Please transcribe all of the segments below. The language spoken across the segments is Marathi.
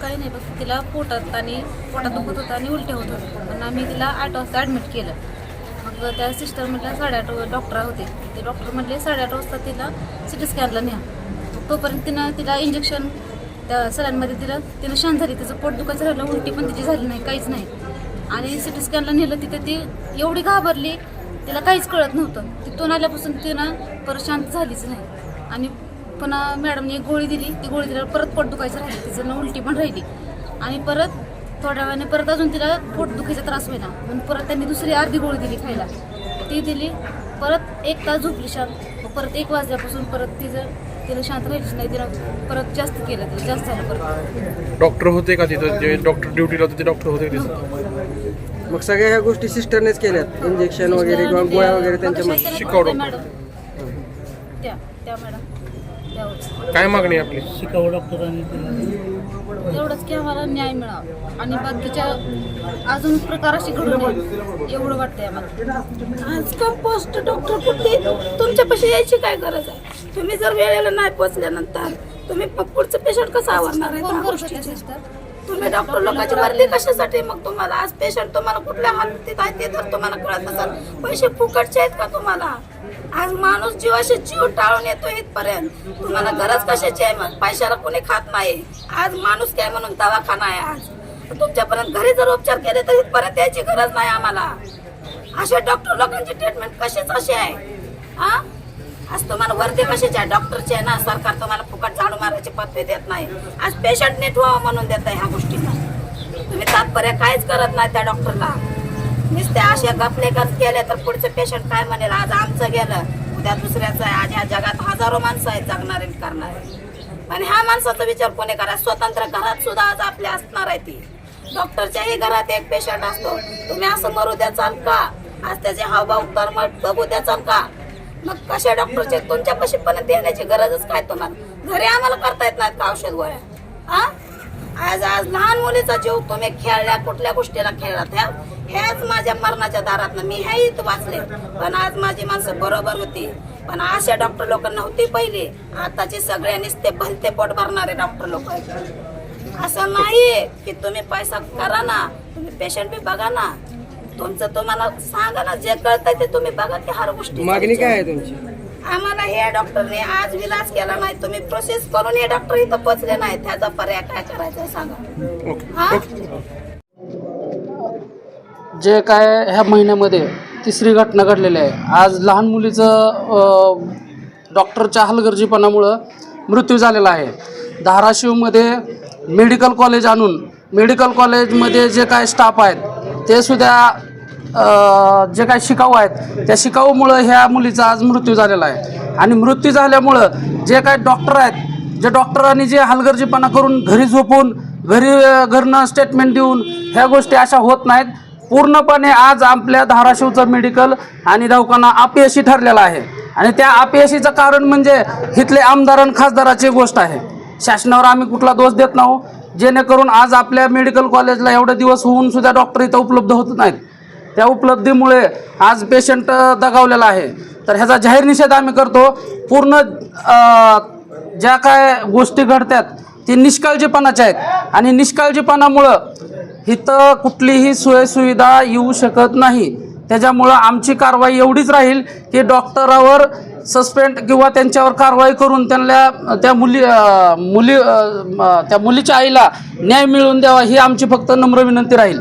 काही नाही बघ तिला पोटात आणि पोटात दुखत होता आणि उलट्या होत होत्या पण आम्ही तिला आठ वाजता ॲडमिट केलं. मग त्या सिस्टर म्हटल्या साडेआठ डॉक्टर होते. ते डॉक्टर म्हटले साडेआठ वाजता तिला सिटी स्कॅनला न्या तोपर्यंत तिनं तिला इंजेक्शन त्या सरांमध्ये तिला तिनं शांत झाली तिचं पोट दुखायचं राहिलं उलटी पण तिची झाली नाही काहीच नाही. आणि सिटी स्कॅनला नेलं तिथे ती एवढी घाबरली तिला काहीच कळत नव्हतं. तिथून आल्यापासून तिनं परत शांत झालीच नाही. आणि पुन्हा मॅडमने एक गोळी दिली. ती गोळी दिल्यावर परत पोट दुखायचं राहिली. तिचं ना उलटी पण राहिली. आणि परत थोड्या वेळाने परत अजून तिला पोट दुखायचा त्रास होईना म्हणून परत त्यांनी दुसरी अर्धी गोळी दिली खायला. ती दिली. परत एक तास झोपली शांत. परत एक वाजल्यापासून परत तिचं तिला शांत राहायची नाही तिनं परत जास्त केलं तिला जास्त झालं परत. डॉक्टर होते का तिथं? जे डॉक्टर ड्युटीला होते ते डॉक्टर होते का तिथं? मग सगळ्या ह्या गोष्टी सिस्टरनेच केल्यात. इंजेक्शन वगैरे किंवा गोळ्या वगैरे त्यांच्या मग शिकाऊ त्या डॉक्टर. मॅडम? त्या त्या मॅडम. काय मागणी आहे आपली? शिकाऊ डॉक्टरांनी एवढंच की आम्हाला न्याय मिळावा. आणि बाकीच्या अजून प्रकार असे घडू नये एवढं वाटतंय आम्हाला. आज कंपोस्ट डॉक्टर कुठे? तुमच्यापाशी यायची काय गरज आहे? तुम्ही जर वेळेला नाही पोचल्यानंतर तुम्ही पुढचं पेशंट कसं आवरणार आहे? तुम्ही डॉक्टर लोकांची वर्दी कशासाठी? मग तुम्हाला आज पेशंट तुम्हाला कुठल्या हालतीत आहे ते तर तुम्हाला कळत नसेल पैसे फुकटचे आहेत का तुम्हाला? आज माणूस जीवाशी जीव टाळून येतो इथपर्यंत. तुम्हाला गरज कशाची आहे मग? पैशाला कोणी खात नाही. आज माणूस काय म्हणून दवाखाना आहे आज? तुमच्यापर्यंत घरी जर उपचार केले तर इथपर्यंत यायची गरज नाही आम्हाला. अशा डॉक्टर लोकांची ट्रीटमेंट कशीच अशी आहे? हा? आज तुम्हाला वर्दी कशाची आहे? डॉक्टरची आहे ना? सरकार तुम्हाला पदवी देत नाही. आज पेशंट नीट व्हावं म्हणून देत आहे ह्या गोष्टीला. तुम्ही तात्पर्य काहीच करत नाही त्या डॉक्टरला नुसते असे गपले गप केले तर पुढचं पेशंट काय म्हणेल? आज आमचं गेलं. उद्या दुसऱ्याचं आहे. आज ह्या जगात हजारो माणसं आहेत जगणारे करणारे. पण ह्या माणसाचा विचार कोणी करा? स्वतंत्र घरात सुद्धा आज आपल्या असणार आहे ती. डॉक्टरच्याही घरात एक पेशंट असतो. तुम्ही असं करू द्याचाल का? आज त्याचे हावभाव कर्म बघू द्याचाल का? मग कशा डॉक्टरचे तुमच्या कशी पण देण्याची गरजच काय तुम्हाला? घरी आम्हाला करता येत नाहीत का औषध गोळ्या? हा आज आज लहान मुलीचा जीव तुम्ही खेळल्या कुठल्या गोष्टीला खेळलात ह्या ह्याच माझ्या मरणाच्या दारात मी ह्या इथं वाचले. पण आज माझी माणसं बरोबर होती. पण अशा डॉक्टर लोकांना होती पहिली. आताचे सगळे नुसते भलते पोट भरणारे डॉक्टर लोक असं नाही की तुम्ही पैसा करा ना तुम्ही पेशंट बी बघा ना. तुमचं तुम्हाला सांगा ना जे कळतंय ते तुम्ही बघा की हर गोष्टी मागणी काय आहे तुमची? आम्हाला हे डॉक्टरने आज विलास केला नाही. तुम्ही प्रोसेस करून हे डॉक्टर इथं पोचले नाही. त्याचा पर्याय काय करायचा सांगा. हा? जे काय ह्या महिन्यामध्ये तिसरी घटना घडलेली आहे. आज लहान मुलीचं डॉक्टरच्या हलगर्जीपणामुळं मृत्यू झालेला आहे. धाराशिवमध्ये मेडिकल कॉलेज आणून मेडिकल कॉलेजमध्ये जे काय स्टाफ आहेत ते सुद्धा जे काय शिकाऊ आहेत त्या शिकाऊमुळं ह्या मुलीचा आज मृत्यू झालेला आहे. आणि मृत्यू झाल्यामुळं जे काय डॉक्टर आहेत जे डॉक्टरांनी जे हलगर्जीपणा करून घरी झोपून घरी घरनं स्टेटमेंट देऊन ह्या गोष्टी अशा होत नाहीत. पूर्णपणे आज आपल्या धाराशिवचं मेडिकल आणि दवाखाना अपयशी ठरलेला आहे. आणि त्या अपयशीचं कारण म्हणजे इथले आमदार आणि खासदाराची गोष्ट आहे. शासनावर आम्ही कुठला दोष देत नाहो. जेणेकरून आज आपल्या मेडिकल कॉलेजला एवढे दिवस होऊन सुद्धा डॉक्टर इथं उपलब्ध होत नाहीत. त्या उपलब्धीमुळे आज पेशंट दगावलेला आहे. तर ह्याचा जाहीर निषेध आम्ही करतो. पूर्ण ज्या काय गोष्टी घडतात ते निष्काळजीपणाच्या आहेत. आणि निष्काळजीपणामुळं इथं कुठलीही सोयसुविधा येऊ शकत नाही. त्याच्यामुळं आमची कारवाई एवढीच राहील की डॉक्टरावर सस्पेंड किंवा त्यांच्यावर कारवाई करून त्यांना त्या मुली मुली त्या मुलीच्या आईला न्याय मिळवून द्यावा ही आमची फक्त नम्र विनंती राहील.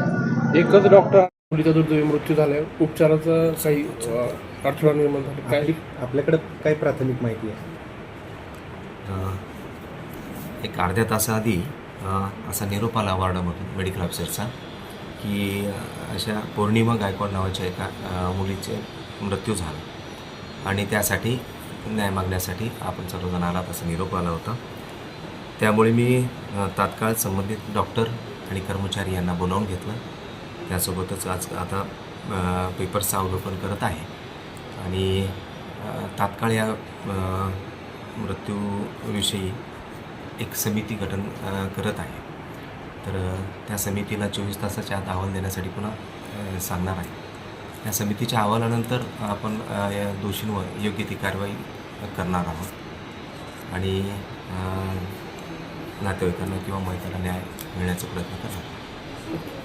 एकच डॉक्टर मुलीचा दुर्दैवी मृत्यू झालाय. उपचाराचा काही अडथळा निर्माण झाला. काय? आपल्याकडे काय प्राथमिक माहिती आहे? एक अर्ध्या तासाआधी असा निरोप आला वार्डामधून मेडिकल ऑफिसरचा की अशा पौर्णिमा गायकवाड नावाच्या एका मुलीचे मृत्यू झाला. आणि त्यासाठी न्याय मागण्यासाठी आपण सर्वजण आलात असा निरोप आला होता. त्यामुळे मी तात्काळ संबंधित डॉक्टर आणि कर्मचारी यांना बोलावून घेतलं. त्यासोबतच आज आता पेपर्सचं अवलोकन करत आहे. आणि तात्काळ या मृत्यूविषयी एक समिती गठन करत आहे. तर त्या समितीला चोवीस तासाच्या आत अहवाल देण्यासाठी पुन्हा सांगणार आहे. या समितीच्या अहवालानंतर आपण या दोषींवर योग्य ती कारवाई करणार आहोत. आणि नातेवाईकांना किंवा मैत्रिकांना न्याय मिळण्याचा प्रयत्न करणार